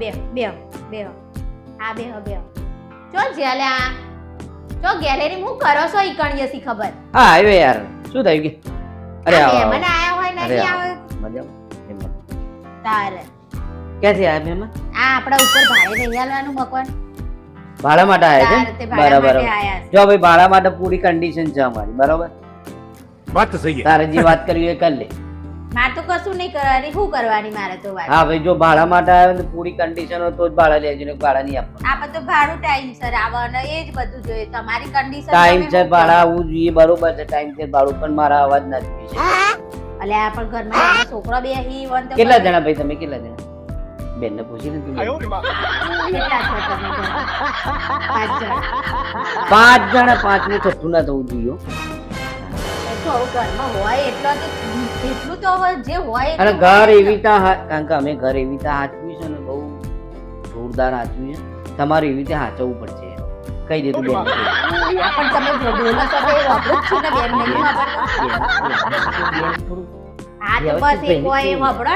બે બે બે આ બે બે ચો જલ્યા ચો ગેલેરી હું કરો છો ઈ કણીએ ખબર? હા આવ્યો યાર. શું થયું કે? અરે આ મને આયા હોય નહીં આવે. મજા આવે તારે. ક્યાંથી આયા મહેમાન આ આપડા ઉપર ભાડે નહીં આલવાનું મકવાન. ભાડા માટે આયા છે બરાબર. જો ભાઈ ભાડા માટે પૂરી કન્ડિશન છે અમારી બરાબર? વાત સહી તારે જે વાત કરવી એ કરી લે. મારે તો કશું નહીં કરવાની. શું કરવાની મારે તો વાત? હા ભાઈ જો ભાડા માટે આવે તો પૂરી કન્ડિશન હોય તો જ ભાડા લેજો ને ભાડા નહીં આપવાનું આપણે તો ભાડું ટાઈમ સર આવે અને એ જ બધું જોઈએ. તમારી કન્ડિશન ટાઈમ છે ભાડા આવવું જોઈએ બરોબર છે ટાઈમ છે ભાડું પણ મારા અવાજ ના જોઈએ એટલે આ પણ ઘરમાં છોકરો બે હી વન તો કેટલા જણા ભાઈ તમે? કેટલા જણા? બેન ને પૂછી ને તું કેટલા છો તમે? પાંચ જણા. પાંચનું છઠ્ઠું ના થવું જોઈએ ઘરમાં હોય એટલો તો એટલું તો હવે જે હોય અને ઘર હોય ને. એવી રીતના કારણ કે અમે ઘર એવી રીતે હાચવ્યું છે ને બહુ જોરદાર હાચવ્યું છે તમારે એવી રીતે હાચવવું પડશે કઈ દે તું બેન પણ તમે તો એ વાપરું જ છું ને બેન નહીં વાપરતા. હા તો બસ એક હોય એ વાપરો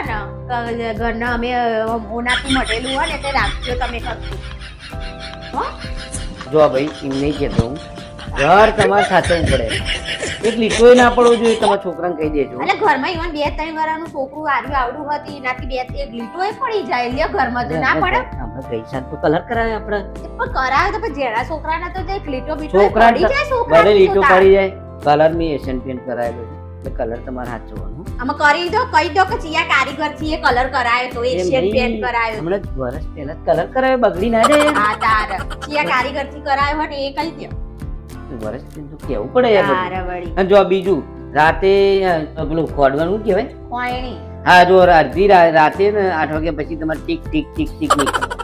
ને ઘરના અમે ઓનાથી મટેલું હોય ને તે રાખજો તમે કરશું જો ભાઈ એમ નહીં કહેતો હું ઘર તમારે સાચવવું પડે એક લીટોય ના પડવો જોઈએ તમારા છોકરાને કહી દેજો. એટલે ઘરમાં ઈવન બે ત્રણ વર્ષનું છોકરું આવ્યું આવડું હતી એનાથી બે એક લીટો પડી જાય. લે ઘરમાં તો ના પડે. આપણે ગઈ તો કલર કરાવે આપણે. પણ કરાવે તો પણ જેડા છોકરાના તો જે લીટો બીટો પડી જાય છોકરા ભલે લીટો પડી જાય કલર મેં એશિયન પેન્ટ કરાવેલો એટલે કલર તમારે સાચવવાનું આમાં કરી દો કહી દો કે ચિયા કારીગર છે એ કલર કરાયો તો એશિયન. પેન્ટ કરાયો. હમણાં વર્ષ વરસ પહેલા કલર કરાયો બગડી ના જાય. હા તાર. ચિયા કારીગરથી કરાયો હોય એ કહી દો વરસ કેવું પડે અને જો બીજું રાતે પેલું ખોડવાનું કહેવાય? કોઈની હા જો અડધી રાતે ને આઠ વાગ્યા પછી તમારે ટીક ટીક ટીક ટીક નહીં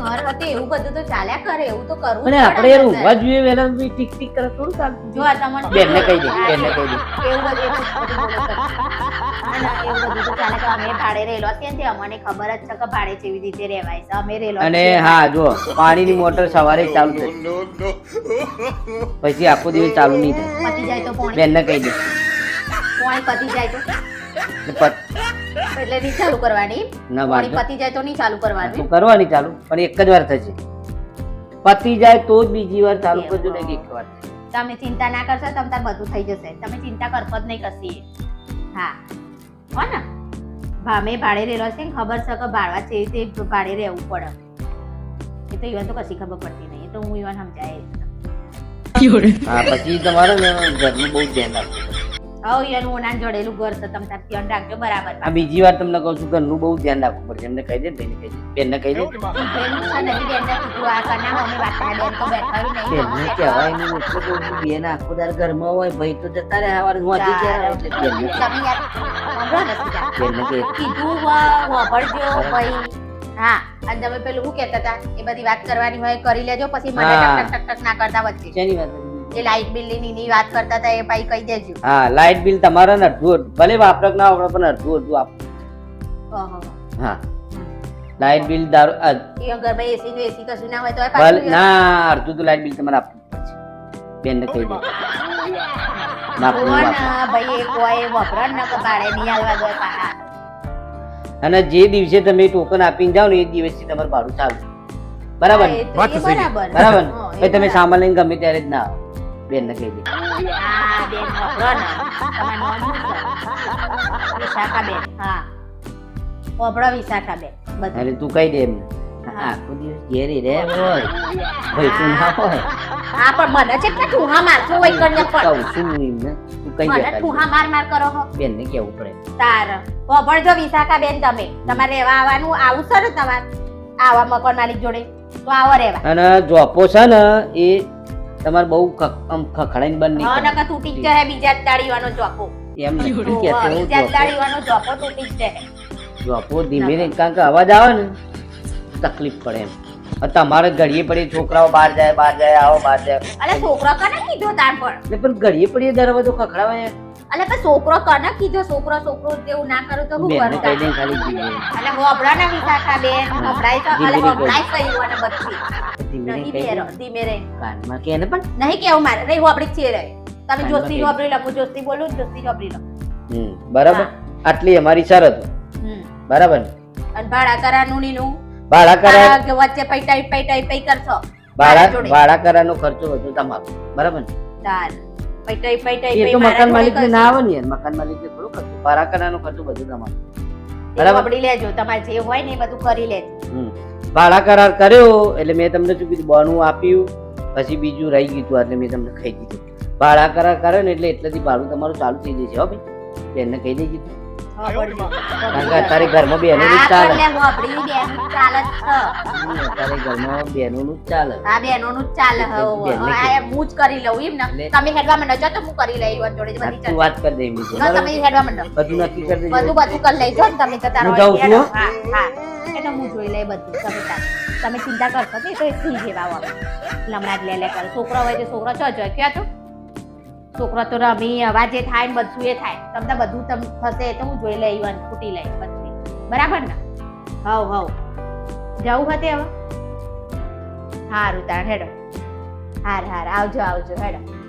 ઘર હતું એવું બધું તો ચાલ્યા કરે એવું તો કરવું અને આપણે યાર જોઈએ પછી ટીક ટીક કરે થોડું ચાલતું જો આ તમને બેનને કહી દે બેનને કહી દે. એવું બધું. એવું. અને ચાલે કે અમે ભાડે રહેલો છીએ ને તે અમને ખબર જ છે કે ભાડે કેવી રીતે રહેવાય છે અમે રહેલો અને છીએ. હા જો પાણીની મોટર સવારે ચાલુ થશે પછી આખો દિવસ ચાલુ નહીં થાય. પતી જાય તો પોણી બેનને કહી દે. પતી જાય તો એટલે નહીં ચાલુ કરવાની ના પતી જાય તો નહીં ચાલુ કરવાની કરવાની ચાલુ પણ એક જ વાર થશે. પતી જાય તો જ બીજી વાર ચાલુ કરજો ને એક વાર. તમે ચિંતા ના કરશો તમ તાર બધું થઈ જશે. તમે ચિંતા કરશો જ નહીં કશી. હા. હો ને ભામે ભાડે રહેલો છે ને ખબર છે કે ભાડવા છે તે ભાડે રહેવું પડે. એ તો યુવાન તો કશી ખબર પડતી નહીં. એ તો હું યુવાન સમજાય હા પછી તમારે ઘરનું બહુ ધ્યાન રાખવું. હવે ઈવન ઓનાન જોડેલું ઘર છે તમે તાર ધ્યાન રાખજો બરાબર આ બીજી વાર તમને કહું છું ઘરનું બહુ ધ્યાન રાખવું પડશે. એમને કહી દે બેન કહી દે. બેનને કહી દે. કીધેલું છે? ને એની બેનને કીધું આ કરના અમે વાસણા બેન તો બેઠા નહીં. બેનને કહેવાય નહીં એટલે કહું બેન આખો દાડો ઘરમાં હોય ભાઈ તો જતા રહે સવારે હું આજે તમે યાર ને સીધા. બેનને કીધું વા- વાપરજો ભાઈ. હા અને તમે પેલું શું કહેતા હતા? એ બધી વાત કરવાની હોય કરી લેજો પછી મને ટક ટક ટક ના કરતા વચ્ચે. શેની વાત? એ લાઈટ બિલની ની વાત કરતા હતા એ ભાઈ કહી દેજો. હા લાઇટ બિલ તમારે ને અડધું ભલે વાપરક ના વાપરો પણ અડધું અડધું આપો. હા. લાઇટ બિલ દારૂ અ, એ ઘરમાં એસી નું એસી કશું ના હોય તો ભલે ના અડધું તો લાઇટ બિલ તમારે આપવું પડશે. બેનને કહી દે ભાઈ એક હોય વપરાણ ના ભાડે નહીં આલવા દો. અને જે દિવસે તમે ટોકન આપીને જાવ ને એ દિવસથી તમારું ભાડું ચાલુ. બરાબર. બરાબર. બરાબર ને? ભાઈ તમે. સામાન લઈને ગમે ત્યારે જ ના આવો. બેનને કહી દે હા બેન વપરો ને તમારું નામ શું છે? વિશાખાબેન હા વપરો વિશાખાબેન બધું અને તું કહી દે એમને આખો દિવસ ઘેરી રે હોય ભાઈ તું ના હોય હા પણ મને છે કે ઠુહા મારશો હોય કરીને પણ કહું છું હું એમને તું કહી મને દે ઠુહા માર માર કરો છો બેનને કેવું પડે તાર વિશાખા બેન તમે તમારે રહેવા આવવાનું આવું ને તમારે આવા મકાન માલિક જોડે તો આવો રહેવા અને જોપો છે ને એ તમારે બહુ આમ ખખડાઈને બંધ નહીં હા કરવાનો. તૂટી જ જાય બીજા દાડીવાનો જોપો એમ નથી તો કહેતો બીજા. દાડીવાનો જોપો તૂટી જ જાય જોપો ધીમે ધીમે કારણ કે અવાજ આવે ને તકલીફ પડે એમ. તમારે ઘડીએ પડીએ છોકરાઓ બહાર જાય બહાર જાય આવો બહાર જાય. અરે છોકરા કને કીધો તાર પણ પણ ઘડીએ પડીએ દરવાજો ખખડાવે અલે પણ છોકરો કને કીધો છોકરો છોકરો જેવું ના કરું તો હું કરું કહી હું અબડા ના અલે હોબળા અબડાઈ તો અલે અબડાઈ કહ્યું અને ધીમે નહીં ધીમે કહી પહેરો ધીમે રહી. કાનમાં કે ને પણ? નહીં કેવું મારે. રે હું જ છે રે તમે જોસ્તી કહી. હોબળી લો હું જોસ્તી બોલું જોસ્તી હોબળી લો. હમ, બરાબર? આટલી અમારી શરત. હમ. બરાબર? ને અને ભાડા કરાનું નીનું? ભાડા કરા કે વચ્ચે પૈ ટાઈ પૈ કરશો? ભાડા. ભાડા કરાનો ખર્ચો બધો તમારો. બરાબર? ને તાર પૈટાઈ એ તો મકાન માલિક ને ના આવે ને યાર મકાન માલિક ને થોડું ખર્ચો. ભાડા કરારનો ખર્ચો બધું તમારું. બરાબર. બબડી લેજો. તમારે જે હોય ને એ બધું કરી લેજો. હમ. ભાડા કરાર કર્યો એટલે મેં તમને શું કીધું? બોનું આપ્યું પછી બીજું રહી ગયું એટલે મેં તમને ખાઈ દીધું. ભાડા કરાર કર્યો ને એટલે એટલેથી ભાડું તમારું ચાલુ થઈ જશે હો ભાઈ. બેનને કહી દેજે. તું. હા, બળજો. કારણ ઘરમાં બેનોનું જ ચાલે તારી. ઘરમાં બેનોનું જ ચાલે. બેનોનું જ ચાલે હું જ કરી લઉં એમ ને. તમે હેડવા માંડો જો તો હું કરી લઈ જોડે બધી તું વાત કરી દઈ બરાબર? તમે હેડવા માંડો બધું નક્કી કરી દેજે. બધું બધું કરી લેજો ને તમે તારો હું જાઉં છું, હા? હા એટલે હું જોઈ લઈ બધું. તમે તમે ચિંતા કરશો ને તો એ થઈ જેવા આવે હમણાં જ લે લે કર. છોકરો હોય તો છોકરો છો જો ક્યાં તો છોકરો તો રમી અવાજે થાય ને બધું એ થાય. તમને બધું તમ થશે તો હું જોઈ લઈ ઈવન ફૂટી લઈ બધું. બરાબર ને? હવ હવ. જવું હતે હવે? હારું તાણ, હેડો. હાર હાર. આવજો આવજો, હેડો.